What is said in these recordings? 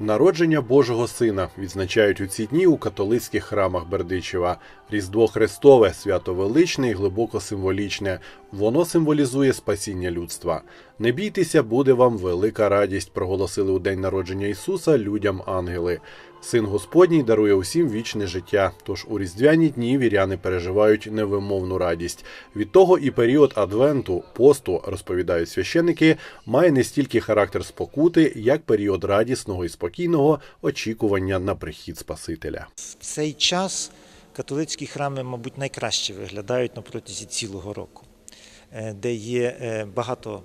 Народження Божого Сина відзначають у ці дні у католицьких храмах Бердичева. Різдво Христове, свято величне і глибоко символічне. Воно символізує спасіння людства. Не бійтеся, буде вам велика радість, проголосили у день народження Ісуса людям ангели. Син Господній дарує усім вічне життя. Тож у різдвяні дні віряни переживають невимовну радість. Від того і період адвенту, посту, розповідають священники, має не стільки характер спокути, як період радісного і спокійного очікування на прихід Спасителя. В цей час католицькі храми, мабуть, найкраще виглядають на протязі цілого року, е, де є е, багато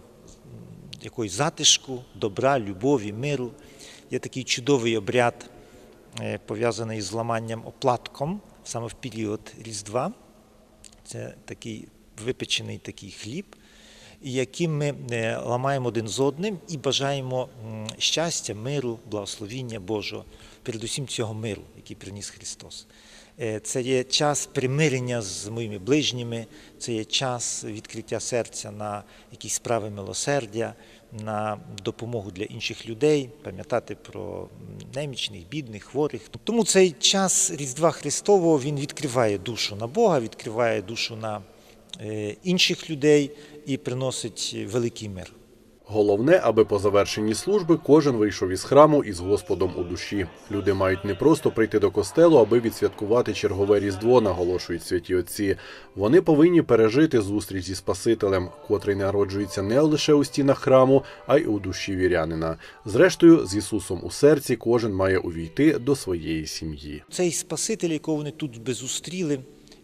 якоїсь затишку, добра, любові, миру. Є такий чудовий обряд, е, пов'язаний з ламанням оплатком саме в період Різдва. Це такий випечений такий хліб, яким ми ламаємо один з одним і бажаємо щастя, миру, благословіння Божого, передусім цього миру, який приніс Христос. Е, Це є час примирення з моїми ближніми, це є час відкриття серця на якісь справи милосердя, на допомогу для інших людей, пам'ятати про немічних, бідних, хворих. Тому цей час Різдва Христового він відкриває душу на Бога, відкриває душу на е, інших людей і приносить великий мир. Головне, аби по завершенні служби кожен вийшов із храму із Господом у душі. Люди мають не просто прийти до костелу, аби відсвяткувати чергове різдво, наголошують святі отці. Вони повинні пережити зустріч зі Спасителем, котрий народжується не лише у стінах храму, а й у душі вірянина. Зрештою, з Ісусом у серці кожен має увійти до своєї сім'ї. Цей Спаситель, якого вони тут би зустріли,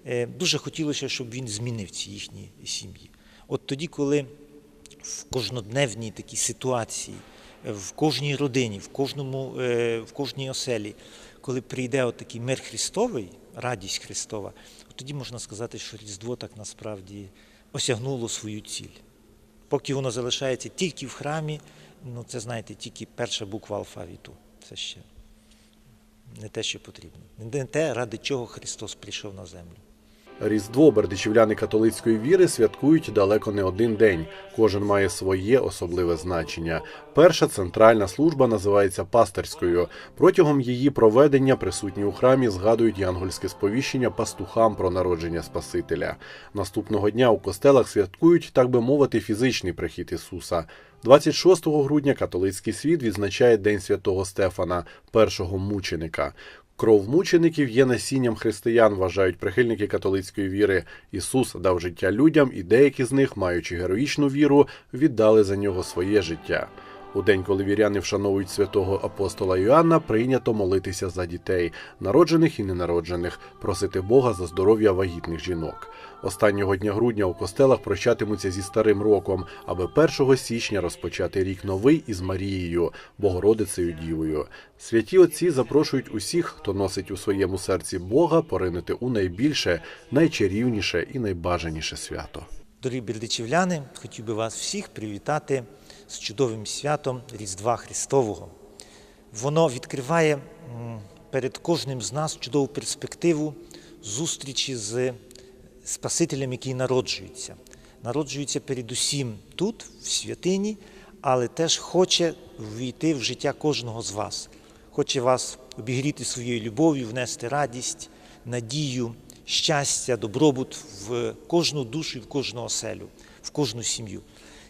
е, дуже хотілося, щоб він змінив ці їхні сім'ї. От тоді, коли в кожнодневній такій ситуації, в кожній родині, в кожному, е, в кожній оселі, коли прийде от такий мир Христовий, радість Христова, тоді можна сказати, що Різдво так насправді осягнуло свою ціль. Поки воно залишається тільки в храмі, ну це знаєте, тільки перша буква алфавіту. Це ще не те, що потрібно. Не те, ради чого Христос прийшов на землю. Різдво бердичівляни католицької віри святкують далеко не один день. Кожен має своє особливе значення. Перша центральна служба називається пастирською. Протягом її проведення присутні у храмі згадують янгольське сповіщення пастухам про народження Спасителя. Наступного дня у костелах святкують, так би мовити, фізичний прихід Ісуса. 26 грудня католицький світ відзначає День святого Стефана, першого мученика. Кров мучеників є насінням християн, вважають прихильники католицької віри. Ісус дав життя людям, і деякі з них, маючи героїчну віру, віддали за нього своє життя. У день, коли віряни вшановують святого апостола Йоанна, прийнято молитися за дітей, народжених і ненароджених, просити Бога за здоров'я вагітних жінок. Останнього дня грудня у костелах прощатимуться зі старим роком, аби 1 січня розпочати рік новий із Марією, Богородицею Дівою. Святі отці запрошують усіх, хто носить у своєму серці Бога, поринити у найбільше, найчарівніше і найбажаніше свято. Дорогі бердичівляни, хотів би вас всіх привітати з чудовим святом Різдва Христового. Воно відкриває перед кожним з нас чудову перспективу зустрічі з Спасителем, який народжується. Народжується передусім тут, в святині, але теж хоче ввійти в життя кожного з вас. Хоче вас обігріти своєю любов'ю, внести радість, надію, щастя, добробут в кожну душу, і в кожну оселю, в кожну сім'ю.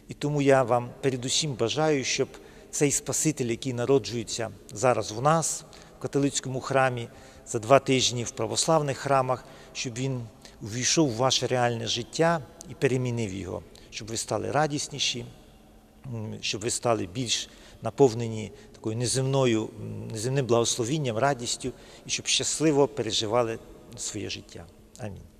І тому я вам передусім бажаю, щоб цей Спаситель, який народжується зараз в нас, в католицькому храмі, за два тижні в православних храмах, щоб він увійшов в ваше реальне життя і перемінив його, щоб ви стали радісніші, щоб ви стали більш наповнені такою неземною, неземним благословінням, радістю, і щоб щасливо переживали своє життя. Амінь.